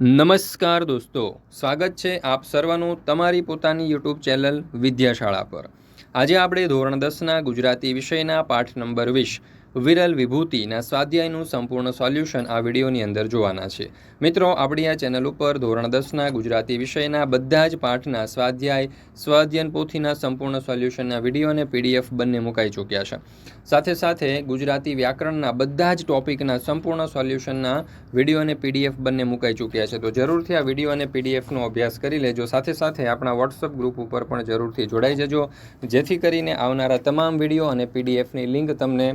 નમસ્કાર દોસ્તો, સ્વાગત છે આપ સર્વનું તમારી પોતાની યુટ્યુબ ચેનલ વિદ્યાશાળા પર. આજે આપણે ધોરણ દસના ગુજરાતી વિષયના પાઠ નંબર વીસ વિરલ વિભૂતિના સ્વાધ્યાયનું સંપૂર્ણ સોલ્યુશન આ વિડીયોની અંદર જોવાના છે. મિત્રો, આપણી આ ચેનલ ઉપર ધોરણ દસના ગુજરાતી વિષયના બધા જ પાઠના સ્વાધ્યાય સ્વાધ્યન પોથીના સંપૂર્ણ સોલ્યુશનના વીડિયો અને પીડીએફ બંને મુકાઈ ચૂક્યા છે. સાથે સાથે ગુજરાતી વ્યાકરણના બધા જ ટોપિકના સંપૂર્ણ સોલ્યુશનના વીડિયો અને પીડીએફ બંને મુકાઈ ચૂક્યા છે. તો જરૂરથી આ વીડિયો અને પીડીએફનો અભ્યાસ કરી લેજો. સાથે સાથે આપણા વોટ્સઅપ ગ્રુપ ઉપર પણ જરૂરથી જોડાઈ જજો. જેથી કરીને આવનારા તમામ વીડિયો અને પીડીએફની લિંક તમને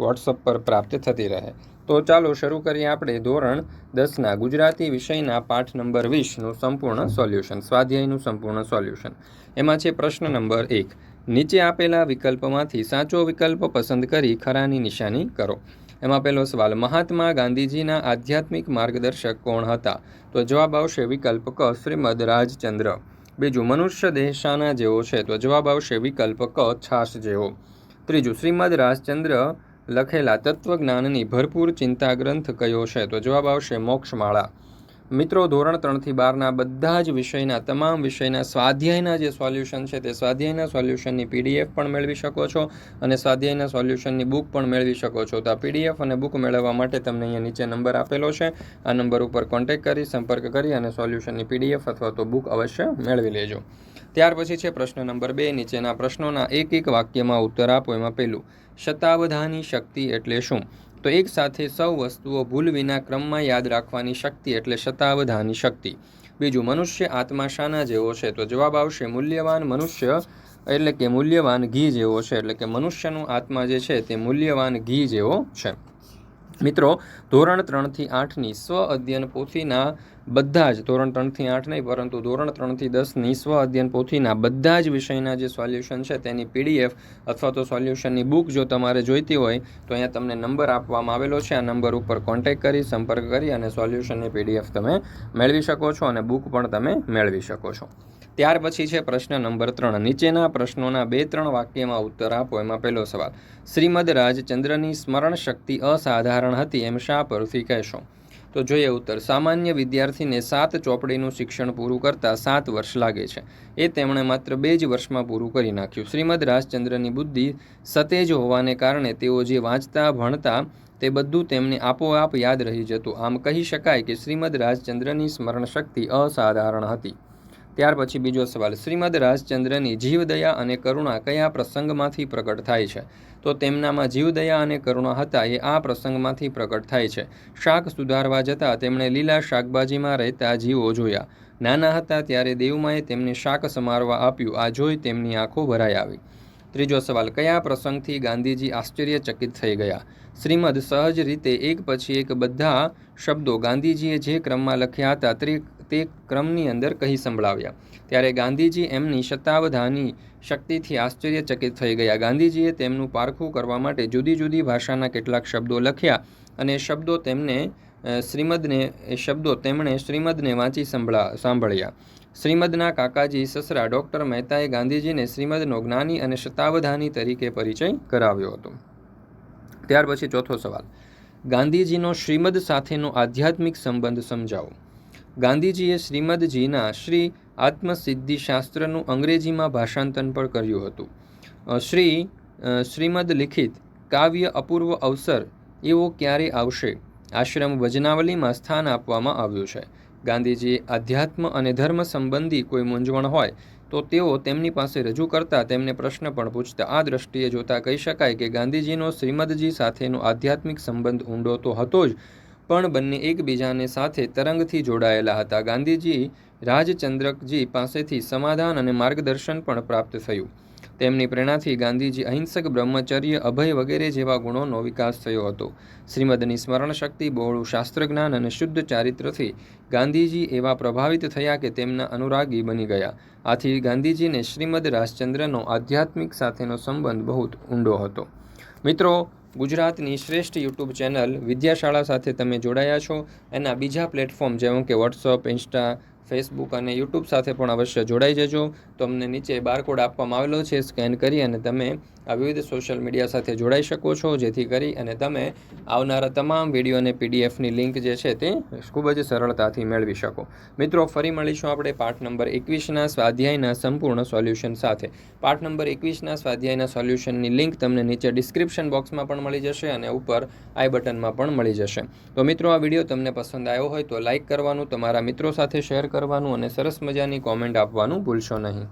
વોટ્સઅપ પર પ્રાપ્ત થતી રહે. તો ચાલો શરૂ કરીએ આપણે ધોરણ દસના ગુજરાતી વિષયના પાઠ નંબર વીસનું સંપૂર્ણ સોલ્યુશન, સ્વાધ્યાયનું સંપૂર્ણ સોલ્યુશન. એમાં છે પ્રશ્ન નંબર એક. નીચે આપેલા વિકલ્પમાંથી સાચો વિકલ્પ પસંદ કરી ખરાની નિશાની કરો. એમાં પહેલો સવાલ, મહાત્મા ગાંધીજીના આધ્યાત્મિક માર્ગદર્શક કોણ હતા? તો જવાબ આવશે વિકલ્પ ક, શ્રીમદ રાજચંદ્ર. બીજું, મનુષ્ય દેહ જેવો છે? તો જવાબ આવશે વિકલ્પ ક છાશ જેવો. ત્રીજું, શ્રીમદ રાજચંદ્ર લખેલા તત્વજ્ઞાનની ભરપૂર ચિંતા ગ્રંથ કયો છે? તો જવાબ આવશે મોક્ષમાળા. મિત્રો, ધોરણ ત્રણથી બારના બધા જ વિષયના, તમામ વિષયના, સ્વાધ્યાયના જે સોલ્યુશન છે તે સ્વાધ્યાયના સોલ્યુશનની પીડીએફ પણ મેળવી શકો છો અને સ્વાધ્યાયના સોલ્યુશનની બુક પણ મેળવી શકો છો. તો આ પીડીએફ અને બુક મેળવવા માટે તમને અહીંયા નીચે નંબર આપેલો છે. આ નંબર ઉપર કોન્ટેક્ટ કરી, સંપર્ક કરી અને સોલ્યુશનની પીડીએફ અથવા તો બુક અવશ્ય મેળવી લેજો. ત્યાર પછી છે પ્રશ્ન નંબર બે. નીચેના પ્રશ્નોના એક એક વાક્યમાં ઉત્તર આપો. એમાં પહેલું શતાવધાની શક્તિ એટલે શું? તો એક સાથે સૌ વસ્તુઓ ભૂલ વિના ક્રમમાં યાદ રાખવાની શક્તિ એટલે શતાવધાની શક્તિ. બીજું, મનુષ્ય આત્મા શાના જેવો છે? તો જવાબ આવશે, મૂલ્યવાન મનુષ્ય એટલે કે મૂલ્યવાન ઘી જેવો છે. એટલે કે મનુષ્યનું આત્મા જે છે તે મૂલ્યવાન ઘી જેવો છે. મિત્રો, ધોરણ ત્રણથી આઠની સ્વ અધ્યયન પોથીના બધા જ, ધોરણ ત્રણથી આઠ નહીં, પરંતુ ધોરણ ત્રણથી દસની સ્વ અધ્યયન પોથીના બધા જ વિષયના જે સોલ્યુશન છે, તેની પીડીએફ અથવા તો સોલ્યુશનની બુક જો તમારે જોઈતી હોય, તો અહીંયા તમને નંબર આપવામાં આવેલો છે. આ નંબર ઉપર કોન્ટેક કરી, સંપર્ક કરી અને સોલ્યુશનની પીડીએફ તમે મેળવી શકો છો અને બુક પણ તમે મેળવી શકો છો. ત્યાર પછી છે પ્રશ્ન નંબર ત્રણ. નીચેના પ્રશ્નોના બે ત્રણ વાક્યમાં ઉત્તર આપો. એમાં પહેલો સવાલ, શ્રીમદ રાજચંદ્રની સ્મરણ શક્તિ અસાધારણ હતી એમ શા પરથી કહેશો? તો જોઈએ ઉત્તર, સામાન્ય વિદ્યાર્થીને સાત ચોપડીનું શિક્ષણ પૂરું કરતાં સાત વર્ષ લાગે છે. એ તેમણે માત્ર બે જ વર્ષમાં પૂરું કરી નાખ્યું. શ્રીમદ રાજચંદ્રની બુદ્ધિ સતેજ હોવાને કારણે તેઓ જે વાંચતા, ભણતા, તે બધું તેમને આપોઆપ યાદ રહી જતું. આમ કહી શકાય કે શ્રીમદ રાજચંદ્રની સ્મરણ શક્તિ અસાધારણ હતી. ત્યાર પછી બીજો સવાલ, શ્રીમદ રાજચંદ્રની જીવદયા અને કરુણા કયા પ્રસંગમાંથી પ્રગટ થાય છે? તો તેમનામાં જીવદયા અને કરુણા હતા એ આ પ્રસંગમાંથી પ્રગટ થાય છે. શાક સુધારવા જતાં તેમણે લીલા શાકભાજીમાં રહેતા જીવો જોયા. નાના હતા ત્યારે દેવમાએ તેમને શાક સમારવા આપ્યું. આ જોઈ તેમની આંખો ભરાઈ આવી. ત્રીજો સવાલ, કયા પ્રસંગથી ગાંધીજી આશ્ચર્યચકિત થઈ ગયા? શ્રીમદ સહજ રીતે એક પછી એક બધા શબ્દો ગાંધીજીએ જે ક્રમમાં લખ્યા હતા તે ક્રમની અંદર કહી સંભળાવ્યા. ત્યારે ગાંધીજી એમની શતાવધાની શક્તિથી આશ્ચર્યચકિત થઈ ગયા. ગાંધીજીએ તેમનું પારખું કરવા માટે જુદી જુદી ભાષાના કેટલાક શબ્દો લખ્યા અને શબ્દો તેમને શ્રીમદને શબ્દો તેમણે શ્રીમદને વાંચી સંભળા, સાંભળ્યા. શ્રીમદના કાકાજી સસરા ડૉક્ટર મહેતાએ ગાંધીજીને શ્રીમદનો જ્ઞાની અને શતાવધાની તરીકે પરિચય કરાવ્યો હતો. ત્યાર પછી ચોથો સવાલ. ગાંધીજીનો શ્રીમદ સાથેનો આધ્યાત્મિક સંબંધ સમજાવો. ગાંધીજીએ શ્રીમદજીના શ્રી આત્મસિદ્ધિ શાસ્ત્રનું અંગ્રેજીમાં ભાષાંતર પણ કર્યું હતું. શ્રી શ્રીમદ લિખિત કાવ્ય અપૂર્વ અવસર એવો ક્યારે આવશે? આશ્રમ વજનાવલીમાં સ્થાન આપવામાં આવ્યું છે. ગાંધીજીએ આધ્યાત્મ અને ધર્મ સંબંધી કોઈ મૂંઝવણ હોય તો તેઓ તેમની પાસે રજૂ કરતા તેમને પ્રશ્ન પણ પૂછતા. આ દ્રષ્ટિએ જોતા કહી શકાય કે ગાંધીજીનો શ્રીમદજી સાથેનો આધ્યાત્મિક સંબંધ ઊંડો તો હતો જ પણ બંને એકબીજાને સાથે તરંગથી જોડાયેલા હતા. ગાંધીજી રાજચંદ્રકજી પાસેથી સમાધાન અને માર્ગદર્શન પણ પ્રાપ્ત થયું. તેમની પ્રેરણાથી ગાંધીજી અહિંસક બ્રહ્મચર્ય, અભય વગેરે જેવા ગુણોનો વિકાસ થયો હતો. શ્રીમદની સ્મરણ શક્તિ બહોળું શાસ્ત્રજ્ઞાન અને શુદ્ધ ચારિત્રથી ગાંધીજી એવા પ્રભાવિત થયા કે તેમના અનુરાગી બની ગયા. આથી ગાંધીજીને શ્રીમદ રાજચંદ્રનો આધ્યાત્મિક સાથેનો સંબંધ બહુ ઊંડો હતો. મિત્રો ગુજરાતની શ્રેષ્ઠ યુટ્યુબ ચેનલ વિદ્યાશાળા સાથે તમે જોડાયા છો એના બીજા પ્લેટફોર્મ જેમ કે વોટ્સઅપ ઇન્સ્ટા ફેસબુક અને યુટ્યુબ સાથે પણ અવશ્ય જોડાઈ જજો. તમને નીચે બારકોડ આપવામાં આવેલો છે સ્કેન કરી અને તમે આ વિવિધ સોશિયલ મીડિયા સાથે જોડાઈ શકો છો, જેથી કરી અને તમે આવનારા તમામ વીડિયો અને પીડીએફની લિંક જે છે તે ખૂબ જ સરળતાથી મેળવી શકો. મિત્રો, ફરી મળીશું આપણે પાઠ નંબર એકવીસના સ્વાધ્યાયના સંપૂર્ણ સોલ્યુશન સાથે. પાઠ નંબર એકવીસના સ્વાધ્યાયના સોલ્યુશનની લિંક તમને નીચે ડિસ્ક્રિપ્શન બોક્સમાં પણ મળી જશે અને ઉપર આઈ બટનમાં પણ મળી જશે. તો મિત્રો, આ વીડિયો તમને પસંદ આવ્યો હોય તો લાઇક કરવાનું, તમારા મિત્રો સાથે શેર કરવાનું અને સરસ મજાની કોમેન્ટ આપવાનું ભૂલશો નહીં.